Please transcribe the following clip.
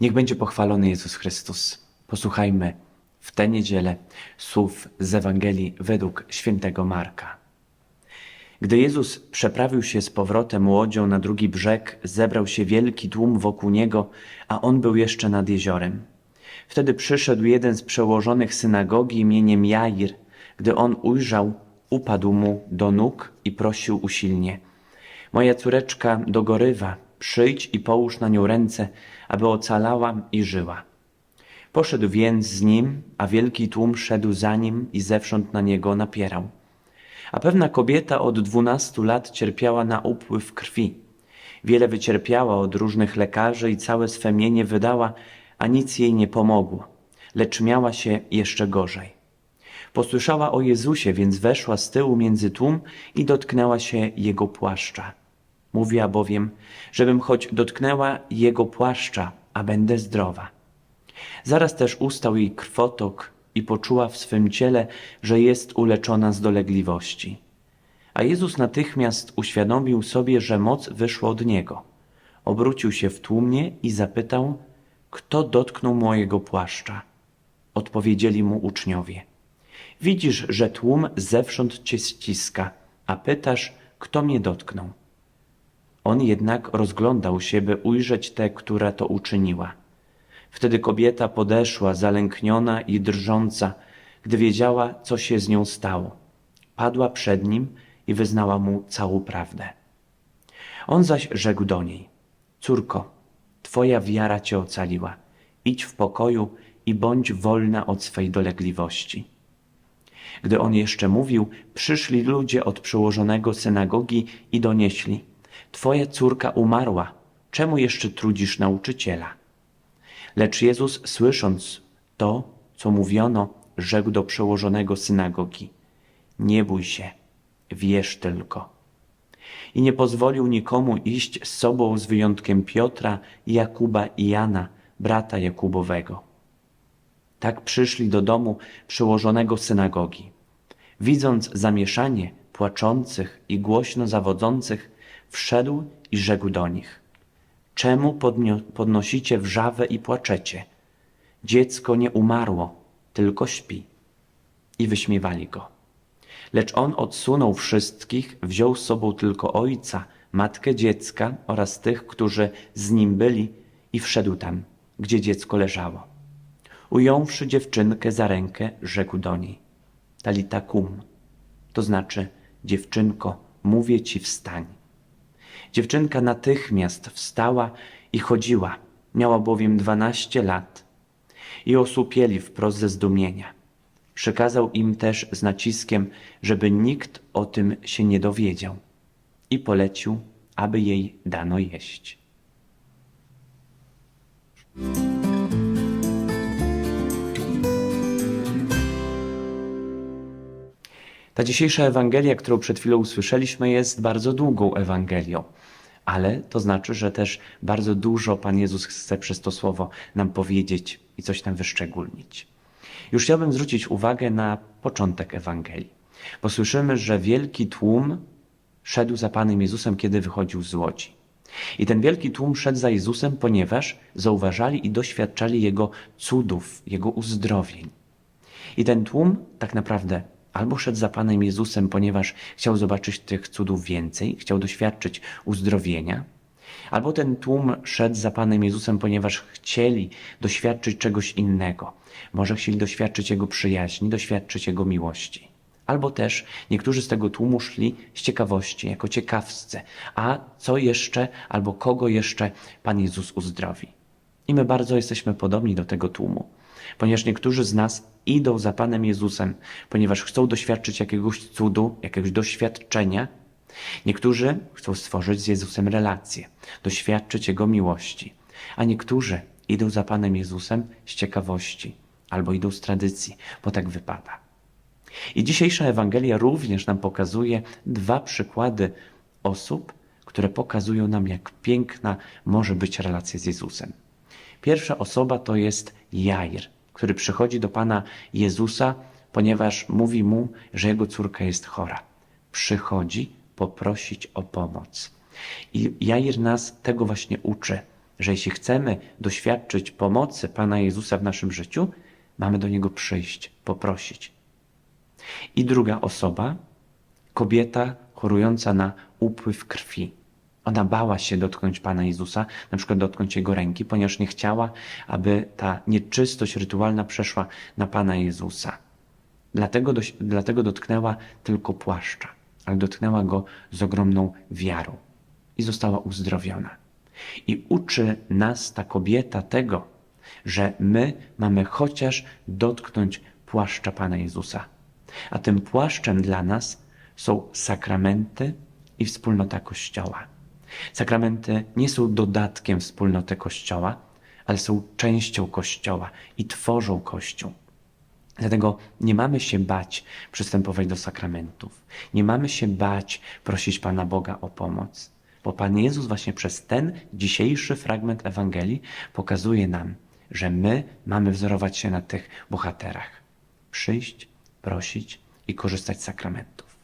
Niech będzie pochwalony Jezus Chrystus. Posłuchajmy w tę niedzielę słów z Ewangelii według świętego Marka. Gdy Jezus przeprawił się z powrotem łodzią na drugi brzeg, zebrał się wielki tłum wokół niego, a on był jeszcze nad jeziorem. Wtedy przyszedł jeden z przełożonych synagogi imieniem Jair. Gdy on ujrzał, upadł mu do nóg i prosił usilnie: Moja córeczka dogorywa, przyjdź i połóż na nią ręce, aby ocalała i żyła. Poszedł więc z nim, a wielki tłum szedł za nim i zewsząd na niego napierał. A pewna kobieta od dwunastu lat cierpiała na upływ krwi. Wiele wycierpiała od różnych lekarzy i całe swe mienie wydała, a nic jej nie pomogło, lecz miała się jeszcze gorzej. Posłyszała o Jezusie, więc weszła z tyłu między tłum i dotknęła się Jego płaszcza. Mówiła bowiem, żebym choć dotknęła Jego płaszcza, a będę zdrowa. Zaraz też ustał jej krwotok i poczuła w swym ciele, że jest uleczona z dolegliwości. A Jezus natychmiast uświadomił sobie, że moc wyszła od Niego. Obrócił się w tłumie i zapytał, kto dotknął mojego płaszcza. Odpowiedzieli mu uczniowie. Widzisz, że tłum zewsząd cię ściska, a pytasz, kto mnie dotknął. On jednak rozglądał się, by ujrzeć tę, która to uczyniła. Wtedy kobieta podeszła, zalękniona i drżąca, gdy wiedziała, co się z nią stało. Padła przed nim i wyznała mu całą prawdę. On zaś rzekł do niej: Córko, twoja wiara cię ocaliła. Idź w pokoju i bądź wolna od swej dolegliwości. Gdy on jeszcze mówił, przyszli ludzie od przełożonego synagogi i donieśli: Twoja córka umarła, czemu jeszcze trudzisz nauczyciela? Lecz Jezus, słysząc to, co mówiono, rzekł do przełożonego synagogi: Nie bój się, wierz tylko. I nie pozwolił nikomu iść z sobą z wyjątkiem Piotra, Jakuba i Jana, brata Jakubowego. Tak przyszli do domu przełożonego synagogi. Widząc zamieszanie płaczących i głośno zawodzących, wszedł i rzekł do nich: Czemu podnosicie wrzawę i płaczecie? Dziecko nie umarło, tylko śpi. I wyśmiewali go. Lecz on odsunął wszystkich, wziął z sobą tylko ojca, matkę dziecka oraz tych, którzy z nim byli, i wszedł tam, gdzie dziecko leżało. Ująwszy dziewczynkę za rękę, rzekł do niej: Talita kum, to znaczy, dziewczynko, mówię ci wstań. Dziewczynka natychmiast wstała i chodziła, miała bowiem dwanaście lat. I osłupieli wprost ze zdumienia. Przykazał im też z naciskiem, żeby nikt o tym się nie dowiedział. I polecił, aby jej dano jeść. Ta dzisiejsza Ewangelia, którą przed chwilą usłyszeliśmy, jest bardzo długą Ewangelią, ale to znaczy, że też bardzo dużo Pan Jezus chce przez to słowo nam powiedzieć i coś nam wyszczególnić. Już chciałbym zwrócić uwagę na początek Ewangelii, bo słyszymy, że wielki tłum szedł za Panem Jezusem, kiedy wychodził z łodzi. I ten wielki tłum szedł za Jezusem, ponieważ zauważali i doświadczali Jego cudów, Jego uzdrowień. I ten tłum tak naprawdę albo szedł za Panem Jezusem, ponieważ chciał zobaczyć tych cudów więcej, chciał doświadczyć uzdrowienia, albo ten tłum szedł za Panem Jezusem, ponieważ chcieli doświadczyć czegoś innego. Może chcieli doświadczyć Jego przyjaźni, doświadczyć Jego miłości. Albo też niektórzy z tego tłumu szli z ciekawości, jako ciekawscy. A co jeszcze, albo kogo jeszcze Pan Jezus uzdrowi? I my bardzo jesteśmy podobni do tego tłumu, ponieważ niektórzy z nas idą za Panem Jezusem, ponieważ chcą doświadczyć jakiegoś cudu, jakiegoś doświadczenia. Niektórzy chcą stworzyć z Jezusem relację, doświadczyć Jego miłości, a niektórzy idą za Panem Jezusem z ciekawości albo idą z tradycji, bo tak wypada. I dzisiejsza Ewangelia również nam pokazuje dwa przykłady osób, które pokazują nam, jak piękna może być relacja z Jezusem. Pierwsza osoba to jest Jair, który przychodzi do Pana Jezusa, ponieważ mówi mu, że jego córka jest chora. Przychodzi poprosić o pomoc. I Jair nas tego właśnie uczy, że jeśli chcemy doświadczyć pomocy Pana Jezusa w naszym życiu, mamy do Niego przyjść, poprosić. I druga osoba, kobieta chorująca na upływ krwi. Ona bała się dotknąć Pana Jezusa, na przykład dotknąć Jego ręki, ponieważ nie chciała, aby ta nieczystość rytualna przeszła na Pana Jezusa. Dlatego, doś- dlatego dotknęła tylko płaszcza, ale dotknęła go z ogromną wiarą i została uzdrowiona. I uczy nas ta kobieta tego, że my mamy chociaż dotknąć płaszcza Pana Jezusa. A tym płaszczem dla nas są sakramenty i wspólnota Kościoła. Sakramenty nie są dodatkiem wspólnoty Kościoła, ale są częścią Kościoła i tworzą Kościół. Dlatego nie mamy się bać przystępować do sakramentów. Nie mamy się bać prosić Pana Boga o pomoc, bo Pan Jezus właśnie przez ten dzisiejszy fragment Ewangelii pokazuje nam, że my mamy wzorować się na tych bohaterach. Przyjść, prosić i korzystać z sakramentów.